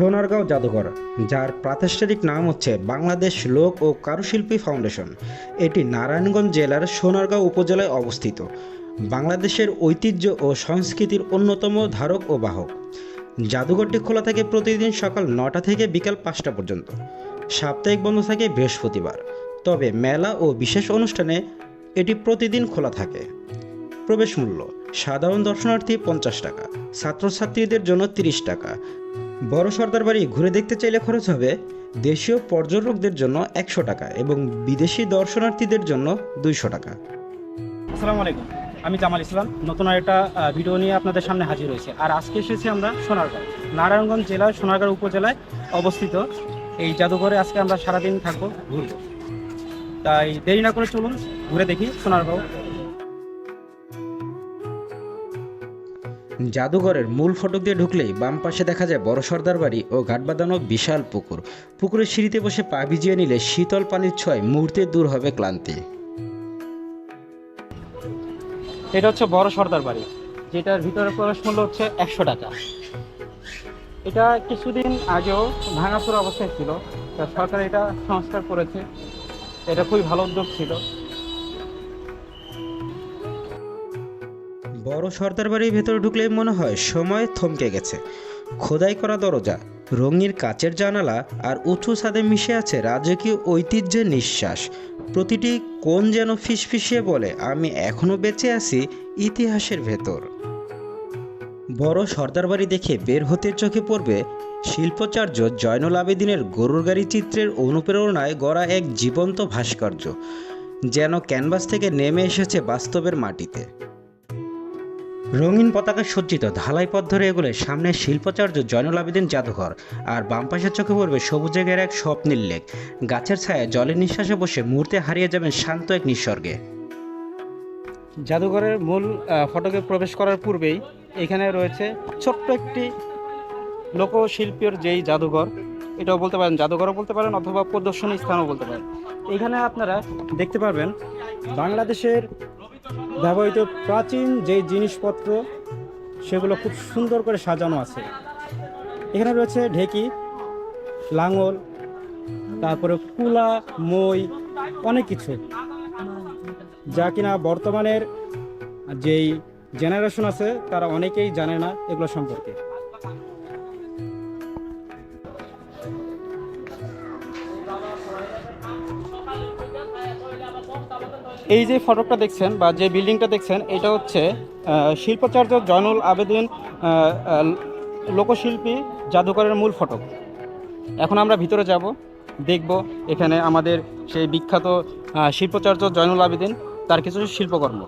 সোনারগাঁও জাদুঘর, যার প্রাতিষ্ঠানিক নাম হচ্ছে বাংলাদেশ লোক ও কারুশিল্পী ফাউন্ডেশন। এটি নারায়ণগঞ্জ জেলার সোনারগাঁও উপজেলায় অবস্থিত। বাংলাদেশের ঐতিহ্য ও সংস্কৃতির অন্যতম ধারক ও বাহক। জাদুঘরটি খোলা থাকে প্রতিদিন সকাল নটা থেকে বিকাল পাঁচটা পর্যন্ত। সাপ্তাহিক বন্ধ থাকে বৃহস্পতিবার। তবে মেলা ও বিশেষ অনুষ্ঠানে এটি প্রতিদিন খোলা থাকে। প্রবেশ মূল্য, সাধারণ দর্শনার্থী পঞ্চাশ টাকা, ছাত্রছাত্রীদের জন্য তিরিশ টাকা। বড় সর্দার বাড়ি ঘুরে দেখতে চাইলে খরচ হবে দেশীয় পর্যটকদের জন্য একশো টাকা এবং বিদেশি দর্শনার্থীদের জন্য দুইশো টাকা। আসসালামু আলাইকুম। আমি জামাল ইসলাম। নতুন একটা ভিডিও নিয়ে আপনাদের সামনে হাজির হয়েছে। আর আজকে এসেছি আমরা সোনারগাঁও। নারায়ণগঞ্জ জেলার সোনারগাঁও উপজেলায় অবস্থিত। এই জাদুঘরে আজকে আমরা সারাদিন থাকব, ঘুরবো। তাই দেরি না করে চলুন, ঘুরে দেখি সোনারগাঁও জাদুঘরের মূল ফটক দিয়ে ঢুকলেই বাম পাশে দেখা যায় বড় সর্দার বাড়ি ও ঘাট বাঁধানো বিশাল পুকুর। পুকুরের সিঁড়িতে বসে পা ভিজিয়ে নিলে শীতল পানির ছয় মুহূর্তে দূর হবে ক্লান্তি। এটা হচ্ছে বড় সর্দার বাড়ি, যেটার ভিতরে প্রবেশ মূল্য হচ্ছে একশো টাকা। এটা কিছুদিন আগেও ভাঙাচোরা অবস্থায় ছিল সরকার এটা সংস্কার করেছে। এটা খুবই ভালো উদ্যোগ ছিল। সর্দার বাড়ির ভেতরে ঢুকলেই মনে হয় সময় থমকে গেছে। খোদাই করা দরজা, রঙিন কাচের জানালা আর উঁচু ছাদে মিশে আছে রাজকীয় ঐতিহ্যের নিঃশ্বাস। প্রতিটি কোণ যেন ফিসফিসিয়ে বলে, আমি এখনও বেঁচে আছি ইতিহাসের ভেতর। বড় সর্দার বাড়ি দেখে বের হতে চোখে পড়বে শিল্পাচার্য জয়নুল আবেদিনের গরুর গাড়ি চিত্রের অনুপ্রেরণায় গড়া এক জীবন্ত ভাস্কর্য, যেন ক্যানভাস থেকে নেমে এসেছে বাস্তবের মাটিতে। রঙিন পতাকা সজ্জিত ঢালাই পথ ধরে এগুলে সামনে শিল্পাচার্য জয়নুল আবেদিন জাদুঘর আর বাম পাশের চোখে পড়বে সবুজে ঘেরা এক স্বপ্নের লেক। গাছের ছায়া জলের নিঃশ্বাসে বসে মুহূর্তে হারিয়ে যাবেন শান্ত এক নিঃস্বর্গে। জাদুঘরের মূল ফটকে প্রবেশ করার পূর্বেই এখানে রয়েছে ছোট্ট একটি লোকশিল্পীর যেই জাদুঘর। এটাও বলতে পারেন জাদুঘরও বলতে পারেন অথবা প্রদর্শনী স্থানও বলতে পারেন। এখানে আপনারা দেখতে পারবেন বাংলাদেশের ব্যবহৃত প্রাচীন যে জিনিসপত্র, সেগুলো খুব সুন্দর করে সাজানো আছে। এখানে রয়েছে ঢেকি, লাঙল, তারপরে কুলা, মই, অনেক কিছু। যা কিনা বর্তমানের যেই জেনারেশন আছে, তারা অনেকেই জানে না এগুলো সম্পর্কে। এই যে ফটকটা দেখছেন বা যে বিল্ডিংটা দেখছেন, এটা হচ্ছে শিল্পাচার্য জয়নুল আবেদিন লোকশিল্পী জাদুঘরের মূল ফটক এখন আমরা ভিতরে যাব, দেখব এখানে আমাদের সেই বিখ্যাত শিল্পাচার্য জয়নুল আবেদিন, তার কিছু শিল্পকর্ম।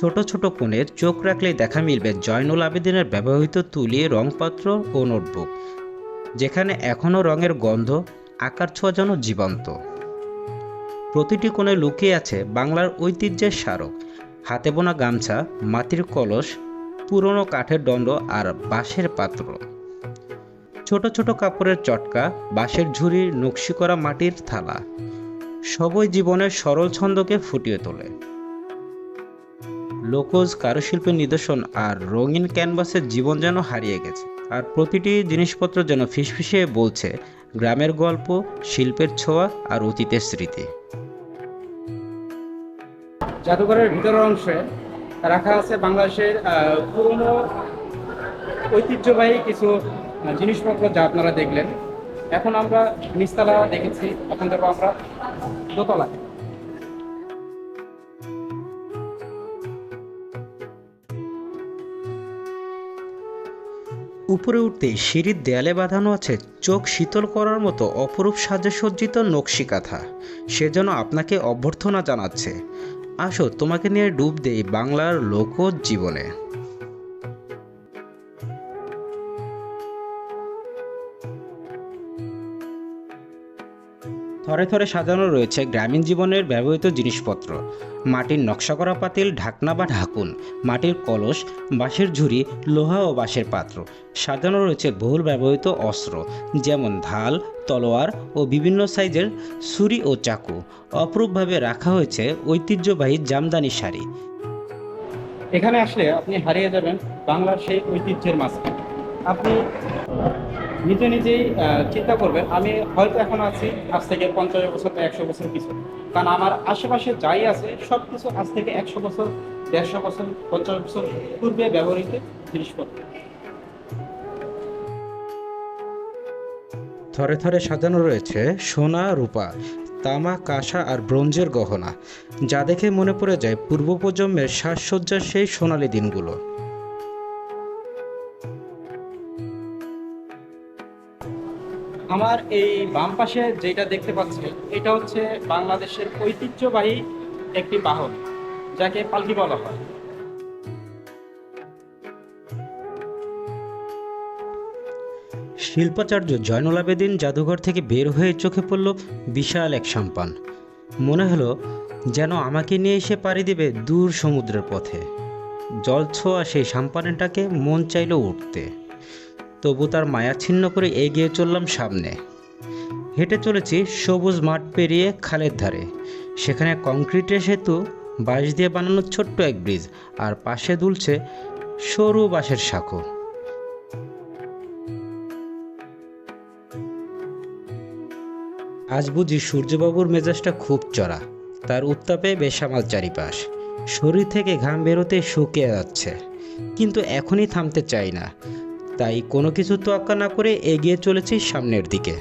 ছোট ছোট কোণের চোখ রাখলেই দেখা মিলবে জয়নুল আবেদিনের ব্যবহৃত তুলি, রংপাত্র ও নোটবুক, যেখানে এখনও রঙের গন্ধ, আকার ছোঁয়া যেন জীবন্ত। প্রতিটি কোণে লুকিয়ে আছে বাংলার ঐতিহ্যের স্মারক। হাতে বোনা গামছা, মাটির কলস, পুরনো কাঠের দণ্ড আর বাঁশের পাত্র। ছোট ছোট কাপড়ের চটকা, বাঁশের ঝুড়ি নকশি করা মাটির থালা। সবই জীবনের সরল ছন্দকে ফুটিয়ে তোলে। লোকজ কারুশিল্পের নিদর্শন আর রঙিন ক্যানভাসের জীবন যেন হারিয়ে গেছে। আর প্রতিটি জিনিসপত্র যেন ফিসফিসিয়ে বলছে, গ্রামের গল্প, শিল্পের ছোঁয়া আর অতীতের স্মৃতি। জাদুঘরের ভিতরের অংশে রাখা আছে বাংলাদেশের পুরনো ঐতিহ্যবাহী কিছু জিনিসপত্র যা আপনারা দেখলেন। এখন আমরা নিচতলা দেখেছি, এখন দেখব আমরা দোতলায়। উপরে উঠতেই সিঁড়ির দেয়ালে বাঁধানো আছে চোখ শীতল করার মতো অপরূপ সাজে সজ্জিত নকশি কাঁথা সেজন্য আপনাকে অভ্যর্থনা জানাচ্ছে। আসো, তোমাকে নিয়ে ডুব দেই বাংলার লোকজ জীবনে। থরে থরে সাজানো রয়েছে গ্রামীণ জীবনের ব্যবহৃত জিনিসপত্র। মাটির নকশা করা পাতিল, ঢাকনা বা ঢাকুন, মাটির কলস, বাঁশের ঝুড়ি, লোহা ও বাঁশের পাত্র। সাজানো রয়েছে বহুল ব্যবহৃত অস্ত্র, যেমন ঢাল তলোয়ার ও বিভিন্ন সাইজের ছুরি ও চাকু। অপরূপভাবে রাখা হয়েছে ঐতিহ্যবাহী জামদানি শাড়ি। এখানে আসলে আপনি হারিয়ে যাবেন বাংলার সেই ঐতিহ্যের মাঝে আপনি নিজে নিজেই চিন্তা করবেন, আমি হয়তো এখন আছি আজ থেকে পঞ্চাশ বছর বা একশো বছর পিছনে। কারণ আমার আশেপাশে যাই আছে সব কিছু আজ থেকে একশো বছর, দেড়শো বছর, পঞ্চাশ বছর পূর্বে ব্যবহৃত জিনিসপত্র। থরে থরে সাজানো রয়েছে সোনা, রূপা, তামা, কাঁসা আর ব্রোঞ্জের গহনা। যা দেখে মনে পড়ে যায় পূর্ব প্রজন্মের সাজসজ্জার সেই সোনালি দিনগুলো। আমার এই বাম পাশে যেটা দেখতে পাচ্ছি, এটা হচ্ছে বাংলাদেশের ঐতিহ্যবাহী একটি বাহন, যাকে পালকি বলা হয়। শিল্পাচার্য জয়নুল আবেদিন জাদুঘর থেকে বের হয়ে চোখে পড়ল বিশাল এক সাম্পান। মনে হলো যেন আমাকে নিয়ে এসে পাড়ি দেবে দূর সমুদ্রের পথে। জল ছোঁয়া সেই সাম্পানেটাকে মন চাইল উঠতে। তবু তার মায়া ছিন্ন করে এগিয়ে চললাম সামনে। হেঁটে চলেছি সবুজ মাঠ পেরিয়ে খালের ধারে। সেখানে কংক্রিটের সেতু, বাঁশ দিয়ে বানানো ছোট্ট এক ব্রিজ, আর পাশে দুলছে সরু বাঁশের শাখো আজ বুঝি সূর্যবাবুর মেজাজটা খুব চড়া। তার উত্তাপে বেসামাল চারিপাশ। শরীর থেকে ঘাম বেরোতে শুকিয়ে যাচ্ছে। কিন্তু এখনই থামতে চাই না। তাই কোনো কিছু তোয়াক্কা না করে এগিয়ে চলেছি সামনের দিকে।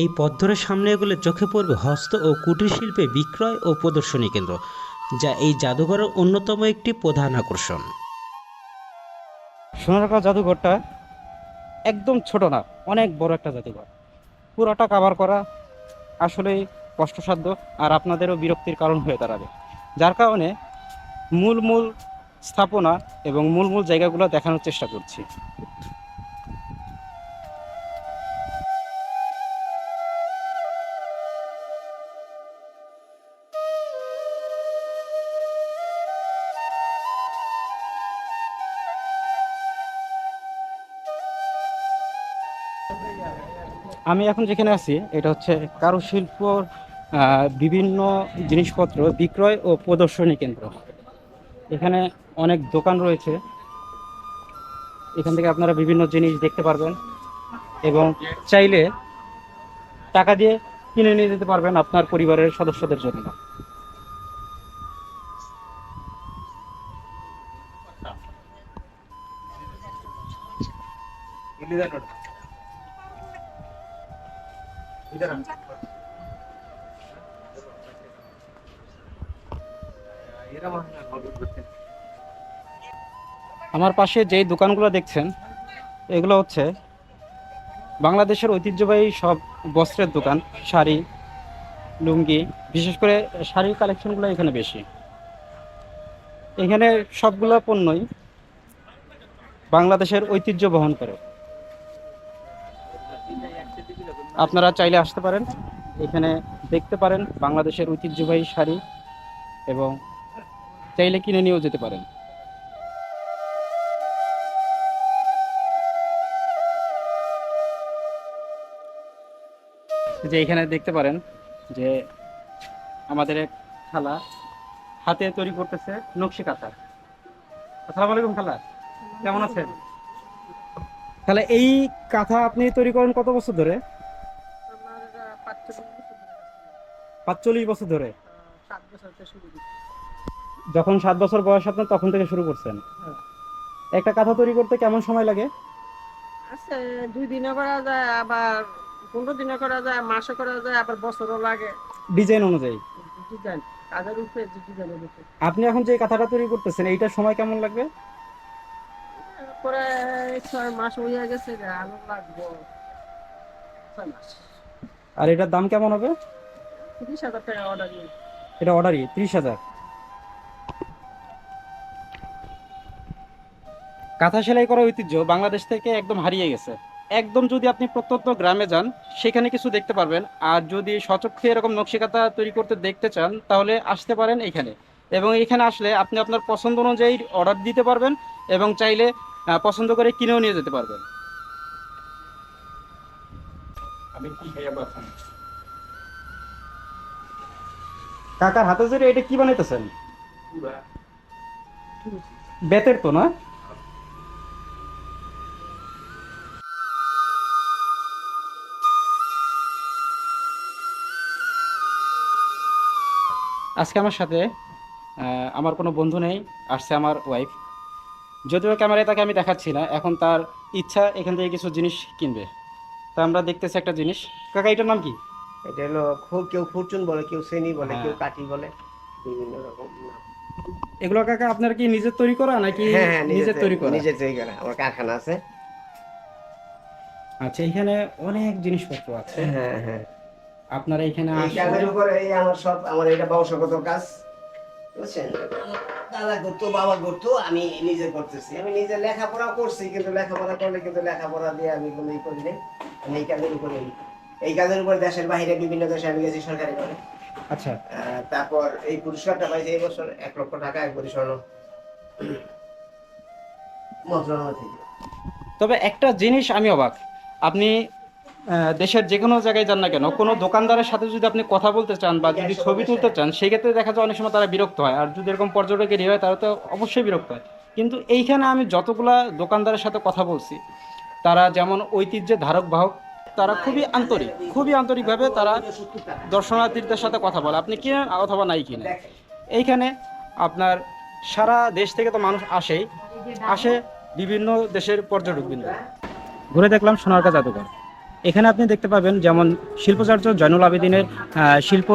এই পথ ধরে সামনে এগুলো চোখে পড়বে হস্ত ও কুটির শিল্পে বিক্রয় ও প্রদর্শনী কেন্দ্র, যা এই জাদুঘরের অন্যতম একটি প্রধান আকর্ষণ। সোনারগাঁও জাদুঘরটা একদম ছোট না, অনেক বড় একটা জাদুঘর। পুরোটা কাভার করা আসলেই কষ্টসাধ্য আর আপনাদেরও বিরক্তির কারণ হয়ে দাঁড়াবে। যার কারণে মূল মূল স্থাপনা এবং মূল মূল জায়গাগুলো দেখানোর চেষ্টা করছি। আমি এখন যেখানে আছি এটা হচ্ছে কারুশিল্পর আহ, বিভিন্ন জিনিসপত্র বিক্রয় ও প্রদর্শনী কেন্দ্র। এখানে অনেক দোকান রয়েছে। এখান থেকে আপনারা বিভিন্ন জিনিস দেখতে পারবেন এবং চাইলে টাকা দিয়ে কিনে নিয়ে যেতে পারবেন আপনার পরিবারের সদস্যদের জন্য। আমার পাশে যেই দোকানগুলো দেখছেন, এগুলো হচ্ছে বাংলাদেশের ঐতিহ্যবাহী সব বস্ত্রের দোকান, শাড়ি, লুঙ্গি, বিশেষ করে শাড়ির কালেকশনগুলো এখানে বেশি। এখানে সবগুলো পণ্যই বাংলাদেশের ঐতিহ্য বহন করে। আপনারা চাইলে আসতে পারেন। এখানে দেখতে পারেন বাংলাদেশের ঐতিহ্যবাহী শাড়ি এবং চাইলে কিনে নিয়েও যেতে পারেন। যে এখানে দেখতে পারেন যে আমাদের এক খালা হাতে তৈরি করতেছে নকশি কাঁথা আসসালামু আলাইকুম খালা, কেমন আছেন? তাহলে এই কাঁথা আপনি তৈরি করেন কত বছর ধরে? পাঁচচল্লিশ বছর ধরে। যখন সাত বছর বয়স আপনার তখন থেকে শুরু করছেন। হ্যাঁ। একটা কাঁথা তৈরি করতে কেমন সময় লাগে? আছে দুই দিনে করা যায় আবার পনেরো দিনে করা যায় মাসে করা যায় আবার বছরও লাগে। ডিজাইন অনুযায়ী? ডিজাইন কাজের উপরে ডিজাইনের উপরে। আপনি এখন যে কাঁথাটা তৈরি করতেছেন এইটার সময় কেমন লাগবে? পরে ছয় মাস হয়ে গেছে আরও লাগবো। ছয় মাস। আর এটার দাম কেমন হবে? তিরিশ হাজার টাকা অর্ডার এটা অর্ডারই ত্রিশ হাজার। কাঁথা সেলাই করা ঐতিহ্য বাংলাদেশ থেকে একদম হারিয়ে গেছে। একদম যদি আপনি প্রত্যন্ত গ্রামে যান সেখানে কিছু দেখতে পারবেন। আর যদি সচক্ষে এরকম নকশিকাতা তৈরি করতে দেখতে চান তাহলে আসতে পারেন এখানে। এবং এখানে আসলে আপনি আপনার পছন্দ অনুযায়ী অর্ডার দিতে পারবেন এবং চাইলে পছন্দ করে কিনেও নিয়ে যেতে পারবেন। কাকার হাতে ধরে এটা কি বানাইতেছেন? বেতের তো, না? আজকে আমার সাথে আমার কোনো বন্ধু নেই, আসছে আমার ওয়াইফ যদিও ক্যামেরায় তাকে আমি দেখাচ্ছি না, এখন তার ইচ্ছা এখান থেকে কিছু জিনিস কিনবে। তা আমরা দেখতেছি একটা জিনিস। কাকা, এটার নাম কি? এটা হলো খু- কেউ ফুরচুন বলে কেউ শ্রেণি বলে হ্যাঁ। কেউ কাঠি বলে বিভিন্ন রকম নাম। এগুলো কাকা আপনার কি নিজের তৈরি করা নাকি হ্যাঁ হ্যাঁ নিজের তৈরি করা? নিজের তৈরি করা আমার কারখানা আছে। আচ্ছা এখানে অনেক জিনিসপত্র আছে। হ্যাঁ হ্যাঁ আপনারা এখানে কাজের উপরে এই আমার সব আমার এটা বংশগত কাজ বুঝছেন? দাদা করতো বাবা করতো আমি নিজে করতেছি। আমি নিজে লেখাপড়া করছি কিন্তু লেখাপড়া করলে কিন্তু লেখাপড়া দিয়ে আমি কোনো ই করি নাই। আমি এই কাজের উপরে এই কাজের উপরে দেশের বাইরে বিভিন্ন দেশে আমি গেছি সরকারি করে আচ্ছা। তারপর এই পুরস্কারটা পাইছি এই বছর এক লক্ষ টাকা এক কোটি স্বর্ণ মন্ত্রণালয় থেকে। তবে একটা জিনিস আমি অবাক। আপনি দেশের যে কোনো জায়গায় যান না কেন কোনো দোকানদারের সাথে যদি আপনি কথা বলতে চান বা যদি ছবি তুলতে চান সেক্ষেত্রে দেখা যায় অনেক সময় তারা বিরক্ত হয়। আর যদি এরকম পর্যটকের ইয়ে হয় তারা তো অবশ্যই বিরক্ত হয়। কিন্তু এইখানে আমি যতগুলা দোকানদারের সাথে কথা বলছি তারা যেমন ঐতিহ্যের ধারক বাহক তারা খুবই আন্তরিক খুবই আন্তরিকভাবে তারা দর্শনার্থীদের সাথে কথা বলে। আপনি কিনেন অথবা নাই কিনেন এইখানে আপনার সারা দেশ থেকে তো মানুষ আসেই আসে বিভিন্ন দেশের পর্যটক বিন্দু ঘুরে দেখলাম সোনারকা জাদুঘর। এখানে আপনি দেখতে পাবেন যেমন শিল্পাচার্য জয়নুল আবেদিনের আহ, শিল্প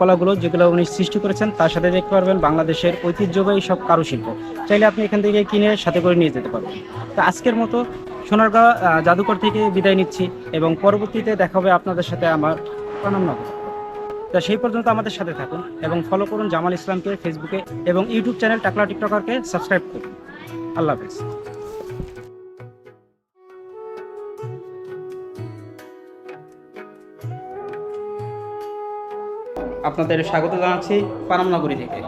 কলাগুলো যেগুলো উনি সৃষ্টি করেছেন তার সাথে দেখতে পারবেন বাংলাদেশের ঐতিহ্যবাহী সব কারুশিল্প। চাইলে আপনি এখান থেকে কিনে সাথে করে নিয়ে যেতে পারবেন। তো আজকের মতো সোনারগাঁ জাদুঘর থেকে বিদায় নিচ্ছি এবং পরবর্তীতে দেখা হবে আপনাদের সাথে আমার প্রণাম নগর। তা সেই পর্যন্ত আমাদের সাথে থাকুন এবং ফলো করুন জামাল ইসলামকে ফেসবুকে এবং ইউটিউব চ্যানেল টাকলা টিকটকারকে সাবস্ক্রাইব করুন। আল্লাহ হাফেজ। আপনাদের স্বাগত জানাচ্ছি পানামনগরী থেকে।